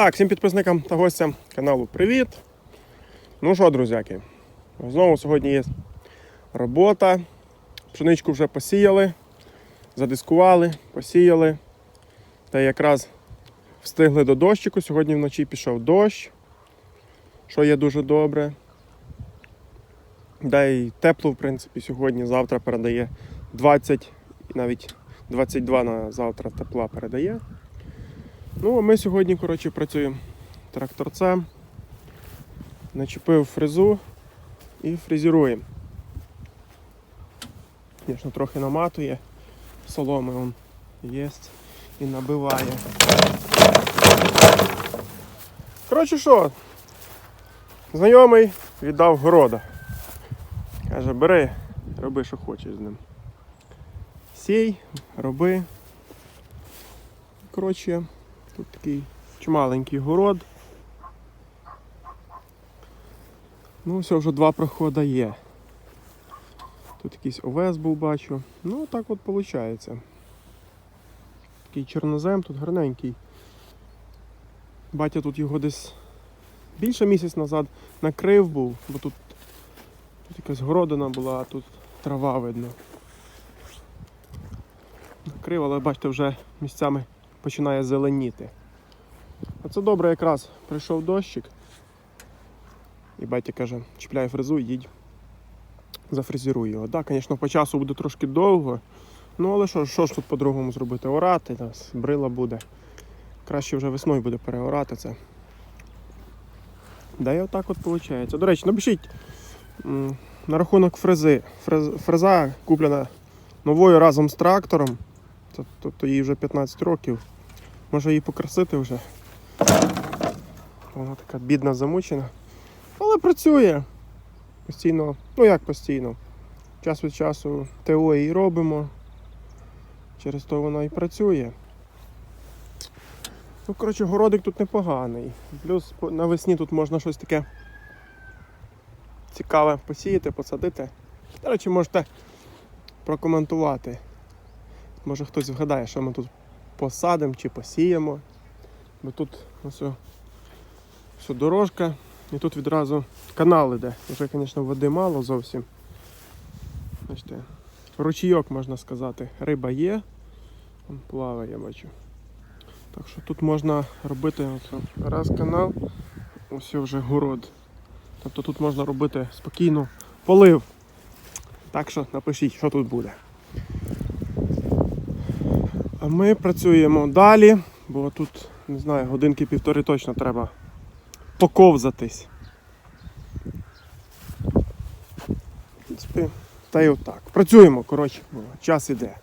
Так, всім підписникам та гостям каналу привіт. Ну що, друзяки, знову сьогодні є робота. Пшеничку вже посіяли, задискували, посіяли. Та якраз встигли до дощику. Сьогодні вночі пішов дощ, що є дуже добре. Да і тепло, в принципі, сьогодні, завтра передає 20 і навіть 22 на завтра тепла передає. Ну, а ми сьогодні, коротше, працюємо тракторцем. Начепив фрезу і фрезеруємо. Звісно, трохи наматує, соломи он є і набиває. Коротше що, знайомий віддав города. Каже, бери, роби, що хочеш з ним. Сій, роби. Коротше, тут такий чималенький город. Ну, все, вже два проходи є. Тут якийсь овес був, бачу. Ну, так от виходить. Такий чорнозем, тут гарненький. Батя тут його десь більше місяць назад накрив був, бо тут, тут якась городина була, а тут трава видно. Накрив, але бачите, вже місцями починає зеленіти. А це добре якраз прийшов дощик. І батя каже, чіпляй фрезу, їдь, зафрезеруй його. Так, звісно, по часу буде трошки довго. Ну але що, що ж тут по-другому зробити? Орати, нас брила буде. Краще вже весною буде переорати це. Да і отак от виходить. До речі, напишіть на рахунок фрези. Фрез, фреза куплена новою разом з трактором. Тобто їй вже 15 років. Може її покрасити вже. Вона така бідна, замучена. Але працює. Постійно, ну як постійно. Час від часу ТО її робимо. Через то вона і працює. Ну, коротше, городик тут непоганий. Плюс навесні тут можна щось таке цікаве посіяти, посадити. До речі, можете прокоментувати. Може хтось вгадає, що ми тут посадимо чи посіємо. Бо тут ось ось дорожка і тут відразу канал іде. Вже, звісно, води мало зовсім. Бачите, ручійок, можна сказати. Риба є. Вон плаває, я бачу. Так що тут можна робити от, раз канал, ось вже город. Тобто тут можна робити спокійно полив. Так що напишіть, що тут буде. А ми працюємо далі, бо тут, не знаю, годинки півтори точно треба поковзатись. В принципі, та й отак. Працюємо, коротше, час іде.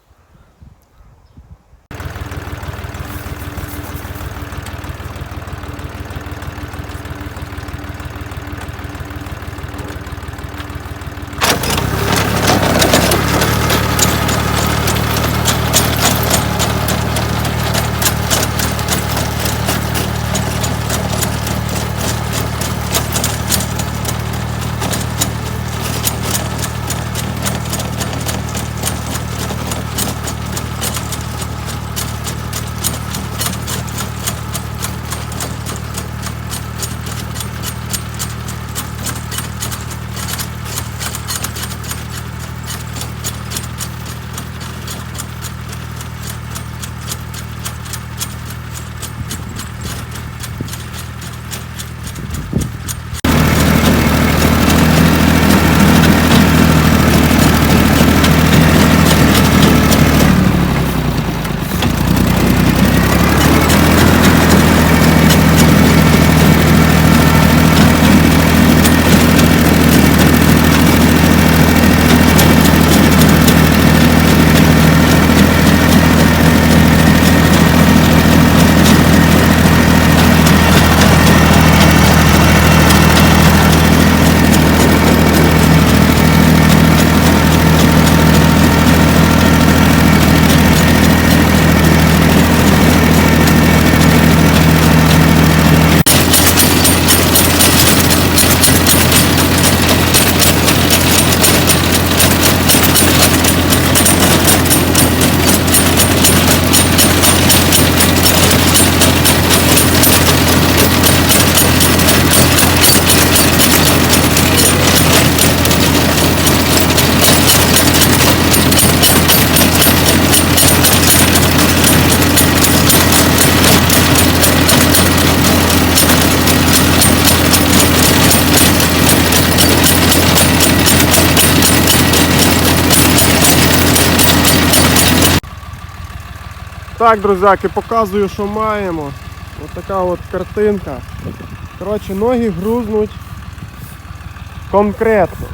Так, друзяки, показую, що маємо. Ось така от картинка. Коротше, ноги грузнуть конкретно.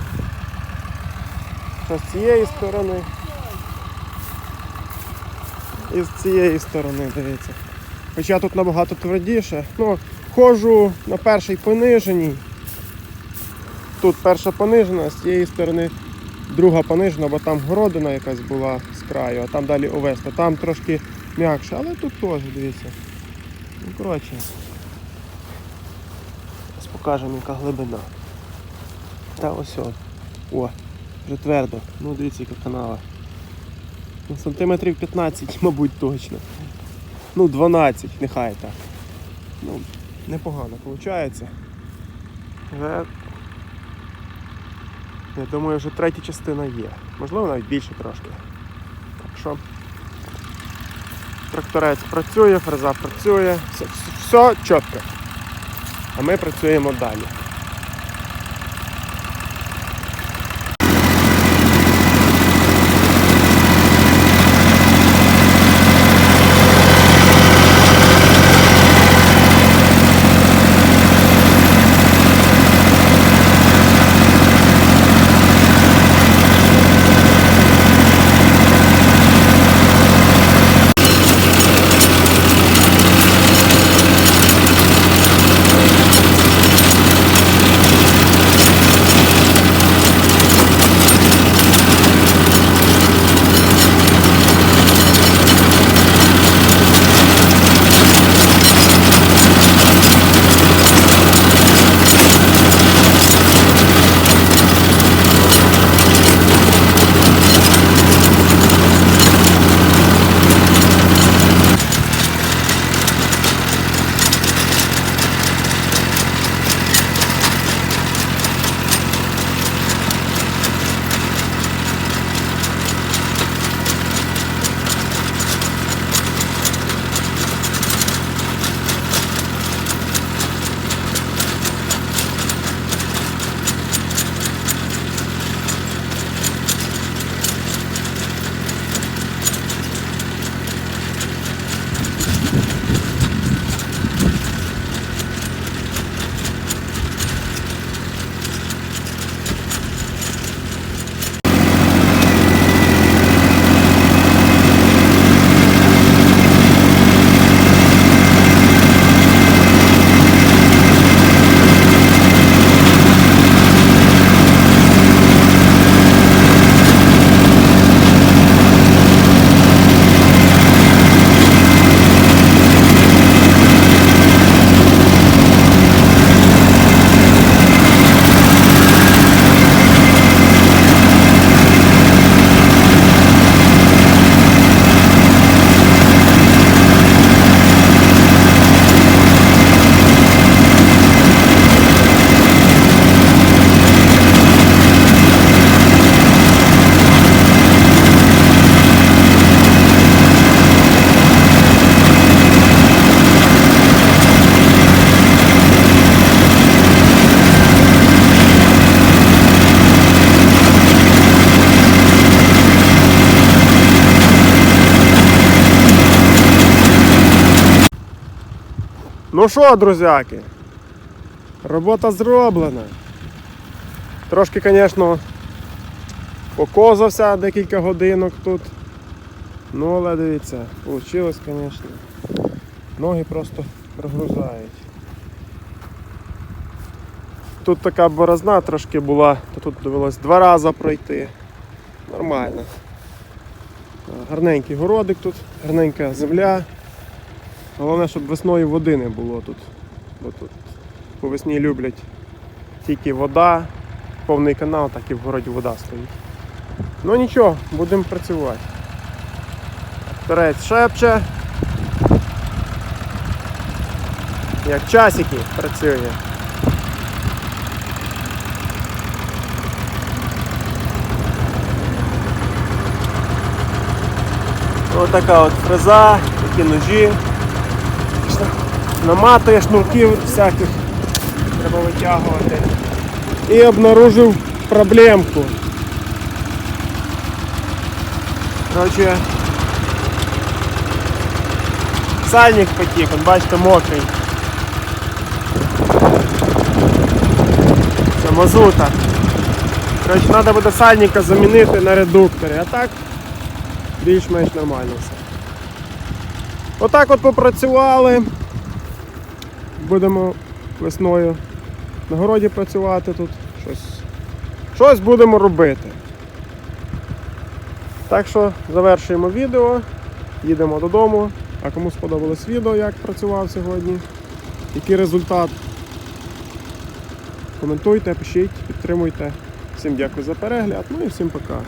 Що з цієї сторони. І з цієї сторони, дивіться. Хоча тут набагато твердіше. Ну, ходжу на першій пониженій. Тут перша понижена, з цієї сторони друга понижена, бо там городина якась була з краю, а там далі овеста. Там трошки м'якше, але тут теж, дивіться. Ну, коротше. Зараз покажемо, яка глибина. Та ось от. О, вже твердо. Ну дивіться, яка канава. Ну, сантиметрів 15, мабуть, точно. Ну, 12, нехай так. Ну, непогано виходить. Вже, я думаю, вже третя частина є. Можливо, навіть більше трошки. Так що тракторець працює, фреза працює, все, все чітко. А ми працюємо далі. Ну що, друзяки, робота зроблена. Трошки, звісно, покозався декілька годинок тут. Ну, але дивіться, вийшло, звісно. Ноги просто прогрузають. Тут така борозна трошки була, то тут довелось два рази пройти. Нормально. Гарненький городик тут, гарненька земля. Головне, щоб весною води не було тут. Бо тут по весні люблять тільки вода, повний канал, так і в городі вода стоїть. Ну нічого, будемо працювати. Торець шепче. Як часики працює. Ось така от фреза, такі ножі. Наматує шнурків всяких. Треба витягувати. І обнаружив проблемку. Коротше, сальник потік, от бачите, мокрий. Це мазута. Коротше, треба буде сальника замінити на редукторі, а так більш-менш нормально все. Отак от попрацювали. Будемо весною на городі працювати тут. Щось, щось будемо робити. Так що завершуємо відео, їдемо додому. А кому сподобалось відео, як працював сьогодні, який результат. Коментуйте, пишіть, підтримуйте. Всім дякую за перегляд, ну і всім пока.